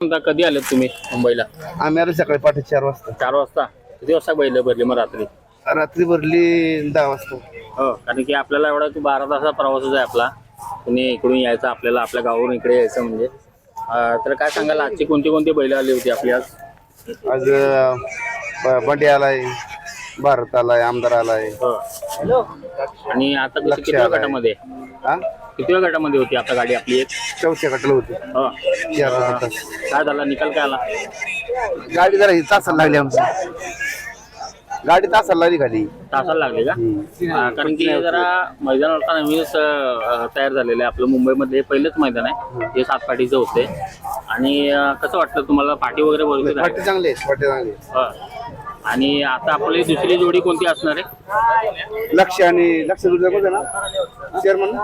म्हणता कधी आलेत तुम्ही मुंबईला? आम्ही आलो सकाळी पहाटे चार वाजता. चार वाजता? किती वाजता बैल भरली मग रात्री? रात्री भरली दहा वाजता. हो कारण की आपल्याला एवढा की बारा तासा प्रवासच आहे आपला. कुणी इकडून यायचं आपल्याला आपल्या गावावरून इकडे यायचं म्हणजे. अं, तर काय सांगाल आजची कोणती कोणती बैल आली होती आपली आज? आज अं, ब- बंडी आलाय भारत आलाय आमदार आलाय. हो. आणि आता किती आलाय. गटामध्ये? हा? किती गटामध्ये होती आता गाडी आपली एक? चौथ्या कटलं होती. हो. चार काय झाला? निकाल काय आला? गाडी जरा ही तासाला लागली आमची. गाडी तासाला लागली खाली. तासाला लागले का? कारण की जरा मैदान आता नवीनच अं, तयार झालेलं आहे आपलं मुंबईमध्ये. हे पहिलंच मैदान आहे. हे. सात पाठीचं होते. आणि अं, कसं वाटतं तुम्हाला? पाठी वगैरे बोलतो चांगले आहेत, फाटे चांगले आहेत. आणि आता आपली दुसरी जोडी कोणती असणार आहे? लक्ष आणि लक्ष कोणतं ना चेअरमन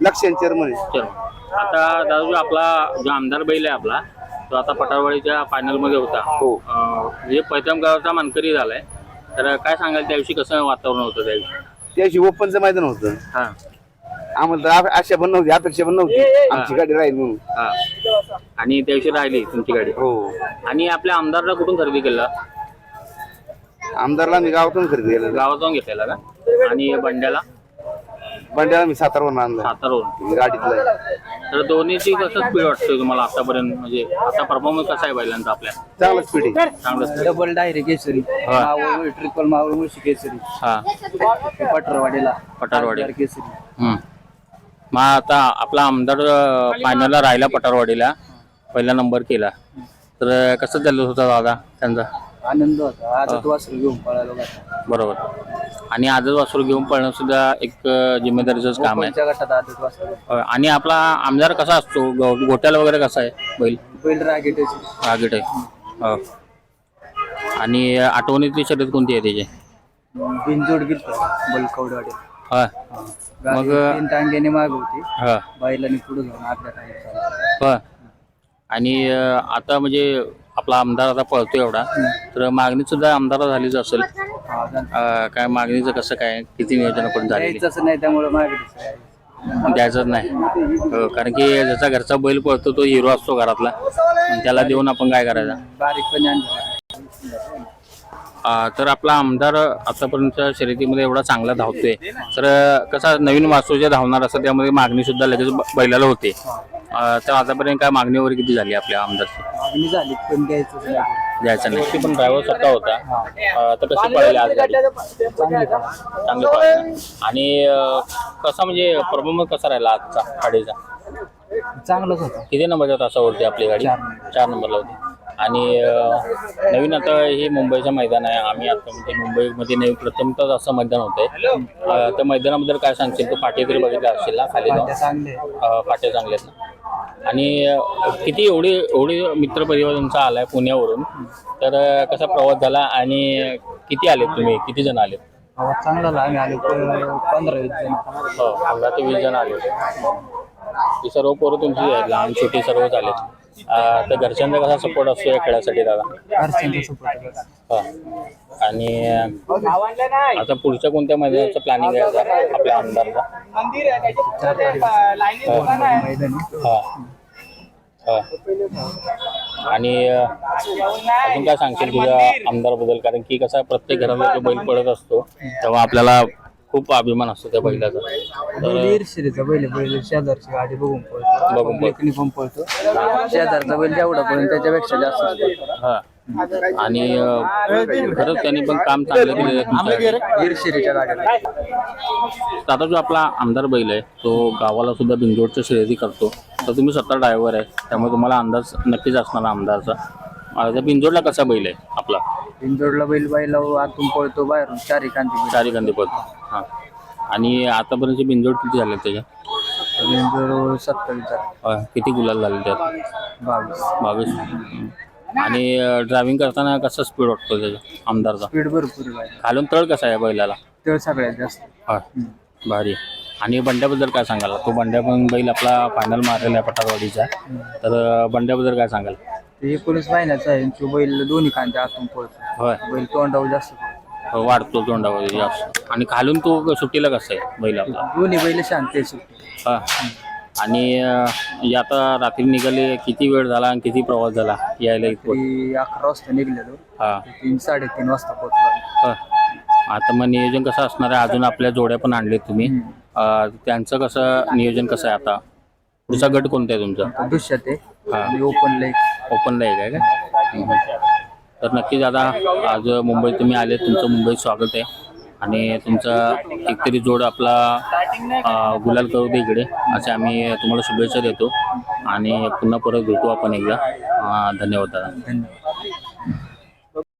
लक्ष आणि चेअरमन चलो आता दादा जो आपला जो आमदार बैल आहे आपला तो आता पटारवाडीच्या फायनलमध्ये होता. हो. म्हणजे पैठण गावाचा मानकरी झालाय तर काय सांगाल त्याविषयी कसं वातावरण होतं त्याविषयी? त्या दिवशी ओपनचं मैदान होतं. हा. आम्हाला आशा पण नव्हती अपेक्षा पण नव्हती. आमची गाडी राहील म्हणून. आणि त्याविषयी राहिली तुमची गाडी. हो. आणि आपल्या आमदारला कुठून खरेदी केलं? आमदारला मी गावातून खरेदी केलं गावातून घेतलेला का? आणि बंड्याला? बंड्याला मी सातारवरून आणलं सातारवरून. गाडीतलं तर दोन्हीची कसं स्पीड वाटतोय तुम्हाला आतापर्यंत? म्हणजे आता परफॉर्मन्स कसा आहे बैलांचा आपल्या? चांगला स्पीड आहे. चांगलं. Double direct Kesari. Maval triple Maval Mulshi Kesari. हा. पटरवाडीला पठारवाडी. केसरी. हम्म. मग आता आपला आमदार फायनलला राहिला पठारवाडीला. पहिला नंबर केला. तर कसं चाललं होतं दादा त्यांचा? आनंद होता. आज तो वासरू घेऊन पळालो बरोबर. आणि आजच वासरू घेऊन पळणं सुद्धा एक अं, जिम्मेदारीचंच काम आहे. गटात वासरू अं, आणि आपला आमदार कसा असतो? गो- गोट्याला वगैरे कसा आहे? बैल? बैल रागेटाची रागीट आहे. हो. आणि आठवणीतली शर्यत कोणती आहे त्याची? बिनजोड गेलतो बैल कवडवाडी हा. गाडी मग- तीन टांग्याने माग होती हा. बैलाने पुढे जाऊन आपल्या टांग्यात हो. आणि अं, आता म्हणजे आपला आमदार आता पळतो एवढा. तर मागणी सुद्धा आमदार झालीच असेल. झालं. अं, काय मागणीचं कसं काय? किती नियोजन आपण झालेली? द्यायचंच नाही त्यामुळे मागे द्यायचंच नाही. हो, कारण की ज्याचा घरचा बैल पळतो तो हिरो असतो घरातला. आणि त्याला देऊन आपण काय करायचं? बारीकपणे आणलं अं, तर आपला आमदार आतापर्यंत शर्यतीमध्ये एवढा चांगला धावतोय. तर अं, कसा नवीन वासू जे धावणार असतं त्यामध्ये मागणी सुद्धा लगेच ब- बैलाला होते. अं, तर आतापर्यंत काय मागणी वगैरे किती झाली आपल्या आमदारची? मागणी झाली पण द्यायचंच नाही. द्यायचं नाही. पण ड्रायव्हर स्वतः होता. अं, तर कशी पळाली आज गाडी? चांगली का चांगली पळाली आणि अं, कसा म्हणजे परफॉर्मन्स कसा राहिला आजचा गाडीचा? चांगलंच होतं. किती नंबरच्या तासावरती आपली गाडी? चार नंबर. चार नंबरला होती. आणि अं, नवीन आता हे मुंबईचं मैदान आहे. आम्ही आता म्हणजे मुंबईमध्ये नवीन प्रथमतच असं मैदान होतंय. अं, त्या मैदानाबद्दल काय सांगशील? तू फाटे तरी बघितला असशील ना खाली जाऊन? अं, चांगले आहेत ना? आणि किती एवढी एवढी मित्रपरिवार तुमचा आलाय पुण्यावरून. तर कसा प्रवास झाला आणि किती आलेत तुम्ही? किती जण आलेत? आवाज चांगला आम्ही आलो पंधरा वीस जण. हो पंधरा ते वीस जण आले ही सर्व पोरं तुमची आहेत लहान छोटी सर्व झाले तर घरच्यांचा कसा सपोर्ट असतो या खेळासाठी दादा? घरच्यांचा सपोर्ट हा. आणि आता पुढच्या कोणत्या मैदानाचं प्लॅनिंग आहे आता? आपल्या आमदारचा हा. हा. आणि अजून काय सांगशील तुझ्या आमदारबद्दल कारण की कसं प्रत्येक घरामध्ये जो बैल पडत असतो तेव्हा आपल्याला खूप अभिमान असतो त्या बैलाचा. तर ईर्षेचा बैल बैल शेजारची गाडी बघून पळतो. बघून पळतो. लेखणी पण पळतो. शेजारचा बैल जेवढा पण त्याच्यापेक्षा जास्त असतो. हा. आणि अं, खरंच त्यांनी पण काम चांगलं केलेलं आहे तुमच्या आता जो आपला आमदार बैल आहे तो गावाला सुद्धा बिंजोडच्या शर्यती करतो. तर तुम्ही स्वतः ड्रायव्हर आहे त्यामुळे तुम्हाला अंदाज नक्कीच असणार आमदारचा. त्या बिंजोडला कसा बैल आहे आपला? इंदोरला बैल बैला आतून पळतो बाहेरून चारी कांती चारी गांधी पडतो हां. आणि आतापर्यंत बिंजोड किती झाले त्याच्या इंदोर सत्तावीस किती गुलाल झाले त्यात? बावीस. बावीस. आणि ड्रायव्हिंग करताना कसा स्पीड वाटतो त्याचा आमदारचा? स्पीड भरपूर खालून तळ कसा आहे बैलाला? तेवढं सगळ्यात जास्त. हा भारी. आणि बंड्याबद्दल काय सांगाल? तो बंड्या पण बैल आपला फायनल मारलेला आहे पठारवाडीचा. तर बंड्याबद्दल काय सांगाल? ते एकोणीस महिन्याचा आहे तो बैल दोन्ही कांत्या आतून पळतो. होय. बैल तोंडावर जास्त पळतो. वाढतो तोंडावर जास्त. आणि खालून तो सुट्टीला कसा आहे बैल आपला? दोन्ही बैल शांत आहे सुट्टी. हा. आणि अं, आता रात्री निघाले किती वेळ झाला आणि किती प्रवास झाला यायला इथं ती अकरा वाजता निघलेलो. हा. तीन साडेतीन वाजता पोहोचलो हा. आता मग नियोजन कसं असणार आहे? अजून आपल्या जोड्या पण आणले तुम्ही. अं, त्यांचं कसं नियोजन कसं आहे आता? पुढचा गट कोणता आहे तुमचा? दुष्यात आहे. हा. आणि ओपन लेक ओपनला आहे काय का? तर नक्कीच आता आज मुंबईत तुम्ही आले तुमचं मुंबईत स्वागत आहे. आणि तुमचा एकतरी जोड आपला गुलाल करू दे इकडे. असे आम्ही तुम्हाला शुभेच्छा देतो. आणि पुन्हा परत भेटू आपण एकदा. धन्यवाद दादा. धन्यवाद.